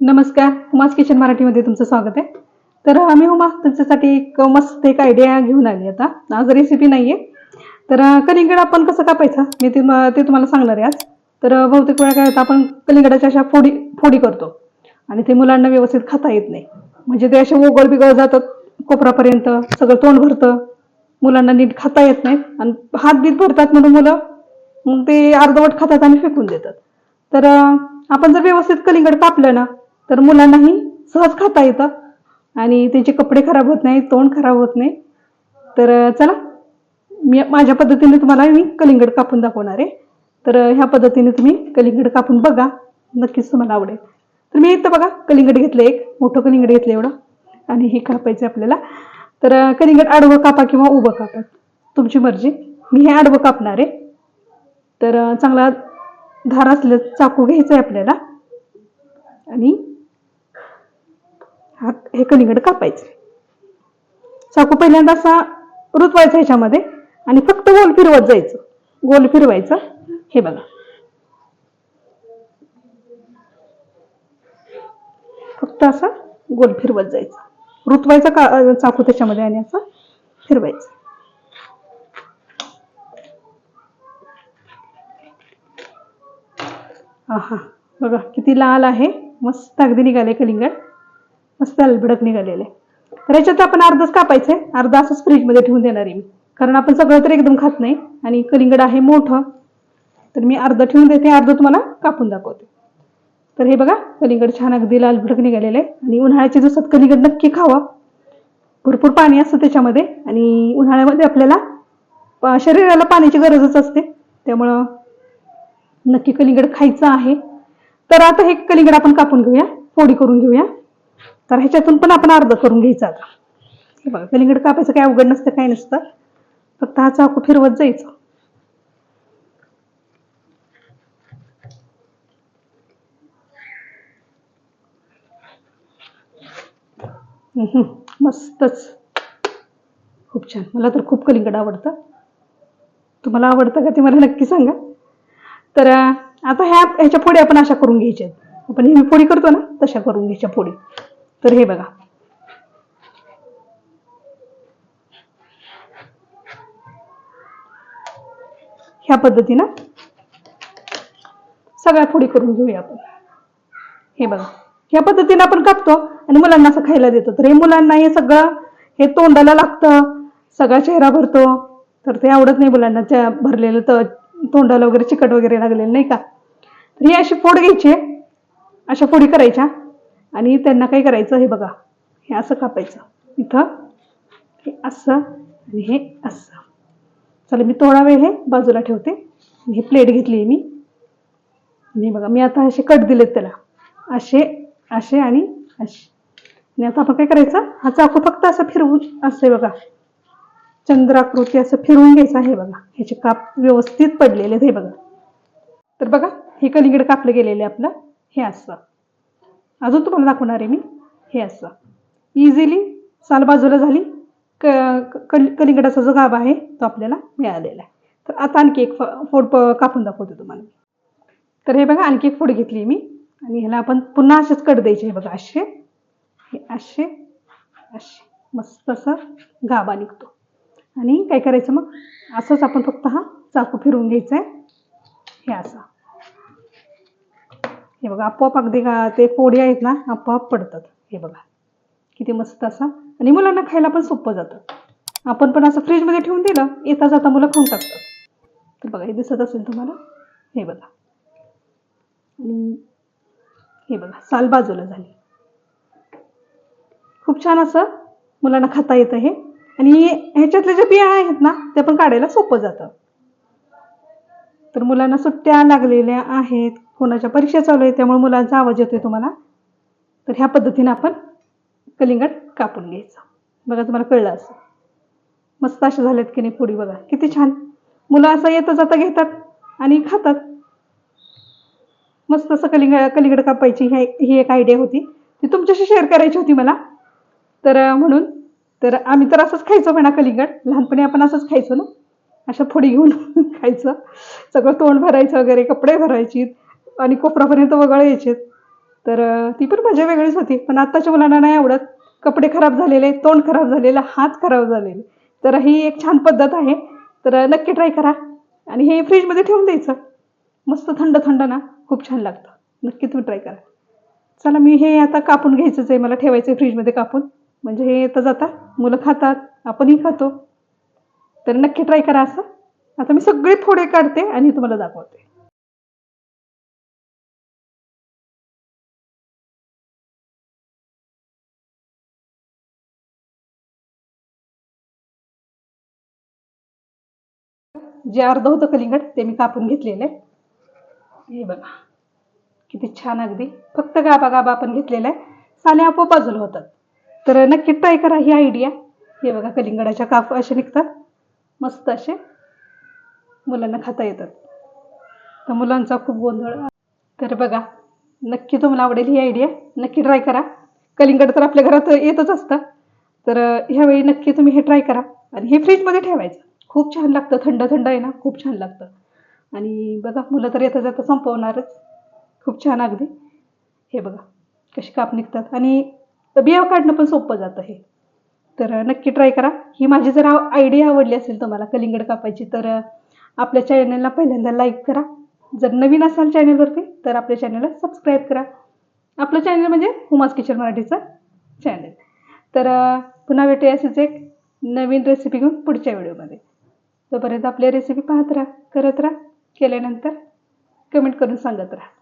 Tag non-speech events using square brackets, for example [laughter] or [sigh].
नमस्कार. उमास किचन मराठीमध्ये तुमचं स्वागत आहे. तर आम्ही उमा तुमच्यासाठी एक मस्त एक आयडिया घेऊन आली आता. आज रेसिपी नाहीये. तर कलिंगड आपण कसं कापायचं? मी ते ते तुम्हाला सांगणार आहे आज. तर बहुतेक वेळा काय होतं आपण कलिंगडाच्या अशा फोडी फोडी करतो. आणि ते मुलांना व्यवस्थित खाता येत नाही. म्हणजे ते असे ओगळ बिगळ जातात. कोपरापर्यंत सगळं तोंड भरतं. मुलांना नीट खाता येत नाही. आणि हात बीत भरतात म्हणून मुलं. मग ते अर्धवट खातात आणि फेकून देतात. तर आपण जर व्यवस्थित कलिंगड कापलं ना तर मुलांनाही सहज खाता येतं. आणि त्यांचे कपडे खराब होत नाही तोंड खराब होत नाही. तर चला. मी माझ्या पद्धतीने तुम्हाला मी कलिंगड कापून दाखवणार आहे. तर ह्या पद्धतीने तुम्ही कलिंगड कापून बघा. नक्कीच तुम्हाला आवडेल. तर मी इथं बघा कलिंगड घेतलं एक. मोठं कलिंगड घेतलं एवढं. आणि हे कापायचं आपल्याला. तर कलिंगड आडवं कापा किंवा उभं कापा. तुमची मर्जी. मी हे आडवं कापणार आहे. तर चांगला धार असलं चाकू घ्यायचं आहे आपल्याला. आणि हात हे कलिंगड कापायचं. चाकू पहिल्यांदा असा रुतवायचा ह्याच्यामध्ये आणि फक्त गोल फिरवत जायचं. गोल फिरवायचं. हे बघा. फक्त असा गोल फिरवत जायचं. रुतवायचा का चाकू त्याच्यामध्ये आणि असा फिरवायचं. आहा बघा किती लाल आहे. मस्त अगदी निघाले कलिंगड मस्त अलबडक निघालेले. तर याच्यात आपण अर्धच कापायचं. आहे अर्धा असंच फ्रीजमध्ये ठेवून देणार आहे मी. कारण आपण सगळं तर एकदम खात नाही. आणि कलिंगड आहे मोठं. तर मी अर्धं ठेवून देते. अर्ध तुम्हाला कापून दाखवते. तर हे बघा कलिंगड छान अगदी लाल भडक निघालेलं. आहे आणि उन्हाळ्याच्या दिवसात कलिंगड नक्की खावं. भरपूर पाणी असतं त्याच्यामध्ये. आणि उन्हाळ्यामध्ये आपल्याला शरीराला पाण्याची गरजच असते. त्यामुळं नक्की कलिंगड खायचं आहे. तर आता हे कलिंगड आपण कापून घेऊया. फोडी करून घेऊया. तर ह्याच्यातून पण आपण अर्ध करून घ्यायचा आता. हे बघा कलिंगड कापायचं काय अवघड नसतं काय नसतं. फक्त हा चाकू फिरवत जायचं. मस्तच. खूप छान. मला तर खूप कलिंगड आवडतं. तुम्हाला आवडतं का ते मला नक्की सांगा. तर आता ह्या ह्याच्या फोडी आपण अशा करून घ्यायच्या आहेत. आपण नेहमी फोडी करतो ना तशा करून घ्यायच्या फोडी तर हे बघा. ह्या पद्धतीनं सगळ्या फोडी करून घेऊया आपण. हे बघा. ह्या पद्धतीनं आपण कापतो आणि मुलांना असं खायला देतो. तर हे मुलांना हे सगळं हे तोंडाला लागतं. सगळा चेहरा भरतो. तर ते आवडत नाही मुलांना. त्या भरलेलं तर तोंडाला वगैरे चिकट वगैरे लागलेलं नाही का? तर ही अशी फोड घ्यायची. अशा फोडी करायच्या. आणि त्यांना काय करायचं हे बघा हे असं कापायचं. इथं हे असं आणि हे असं. चला मी थोडा वेळ हे बाजूला ठेवते. आणि हे प्लेट घेतली मी. आणि हे बघा मी आता असे कट दिलेत त्याला. असे असे आणि असे. आणि आता आपण काय करायचं हा चाकू फक्त असं फिरवून असे बघा चंद्राकृती असं फिरवून घ्यायचं आहे बघा. ह्याचे काप व्यवस्थित पडलेले आहेत हे बघा. तर बघा हे कलिंगड कापलं गेलेलं आपलं. हे असं. अजून तुम्हाला दाखवणार आहे मी. हे असं. इझिली साल बाजूला झाली क कल कलिंगडाचा जो गाभा आहे तो आपल्याला मिळालेला आहे. तर आता आणखी एक फ- फोड प- कापून दाखवते तुम्हाला. तर हे बघा आणखी एक फोड घेतली मी. आणि ह्याला आपण पुन्हा असेच कट द्यायचे. हे बघा असे. हे असे असे. मस्त असा गाभा निघतो. आणि काय करायचं मग? असंच आपण फक्त हा चाकू फिरवून घ्यायचा आहे. हे असं. हे बघा आपोआप अगदी का ते फोडी आहेत ना आपोआप पडतात. हे बघा किती मस्त असा. आणि मुलांना खायला पण सोपं जातं. आपण पण असं फ्रीजमध्ये ठेवून दिलं येता जाता मुलं खाऊन टाकतात. तर बघा हे दिसत असेल तुम्हाला? हे बघा. आणि हे बघा साल बाजूला झाली. खूप छान असं मुलांना खाता येतं हे. आणि ह्याच्यातले जे बिया आहेत ना ते पण काढायला सोपं जातं. तर मुलांना सुट्ट्या लागलेल्या आहेत. कोणाच्या परीक्षा चालू आहे त्यामुळे मुलांचा आवाज येतोय तुम्हाला. तर ह्या पद्धतीने आपण कलिंगड कापून घ्यायचं. बघा तुम्हाला कळलं असं मस्त असे झालेत की नाही पुडी बघा. किती छान. मुलं असं येतं जाता घेतात आणि खातात. मस्त असं कलिंग कलिंगड कापायची ही ही एक आयडिया होती. ती तुमच्याशी शेअर करायची होती मला. तर म्हणून तर आम्ही तर असंच खायचो म्हणा कलिंगड. लहानपणी आपण असंच खायचो ना. अशा फोडी घेऊन [laughs] खायचं. सगळं तोंड भरायचं वगैरे कपडे भरायची आणि कोपरापर्यंत वगळ यायचे तर ती पण मजा वेगळीच होती. पण आत्ताच्या मुलांना नाही आवडत. कपडे खराब झालेले तोंड खराब झालेलं हात खराब झालेले. तर ही एक छान पद्धत आहे. तर नक्की ट्राय करा. आणि हे फ्रीजमध्ये ठेवून द्यायचं. मस्त थंड थंड ना. खूप छान लागतं. नक्की तुम्ही ट्राय करा. चला मी हे आता कापून घ्यायचंच आहे. मला ठेवायचं आहे फ्रीजमध्ये कापून. म्हणजे हे येतं जाता मुलं खातात. आपणही खातो. तर नक्की ट्राय करा असं. आता मी सगळे फोडे काढते आणि तुम्हाला दाखवते. जे अर्ध होतं कलिंगड ते मी कापून घेतलेलं. आहे हे बघा किती छान अगदी. फक्त गाबा गाबा आपण घेतलेला. आहे साले आपोआप बाजूला होतात. तर नक्की ट्राय करा ही आयडिया हे बघा कलिंगडाच्या काप असे निघतात. मस्त असे. मुलांना खाता येतात. तर मुलांचा खूप गोंधळ. तर बघा नक्की तुम्हाला आवडेल ही आयडिया नक्की ट्राय करा. कलिंगड तर आपल्या घरात येतच असतं. तर ह्यावेळी नक्की तुम्ही हे ट्राय करा. आणि हे फ्रीजमध्ये ठेवायचं. खूप छान लागतं थंड थंड आहे ना खूप छान लागतं. आणि बघा मुलं तर येता जाता संपवणारच. खूप छान अगदी. हे बघा कशी काप निघतात. आणि बिया काढणं पण सोपं जातं हे. तर नक्की ट्राय करा. ही माझी जर आयडिया आवडली असेल तुम्हाला कलिंगड कापायची तर आपल्या चॅनलला पहिल्यांदा लाईक करा. जर नवीन असाल चॅनलवरती तर आपल्या चॅनलला सबस्क्राईब करा. आपलं चॅनल म्हणजे हुमास किचन मराठीचं चॅनल तर पुन्हा भेटूया असेच एक नवीन रेसिपी घेऊन पुढच्या व्हिडिओमध्ये तोपर्यंत आपल्या रेसिपी पाहत राहा करत राहा. केल्यानंतर कमेंट करून सांगत राहा.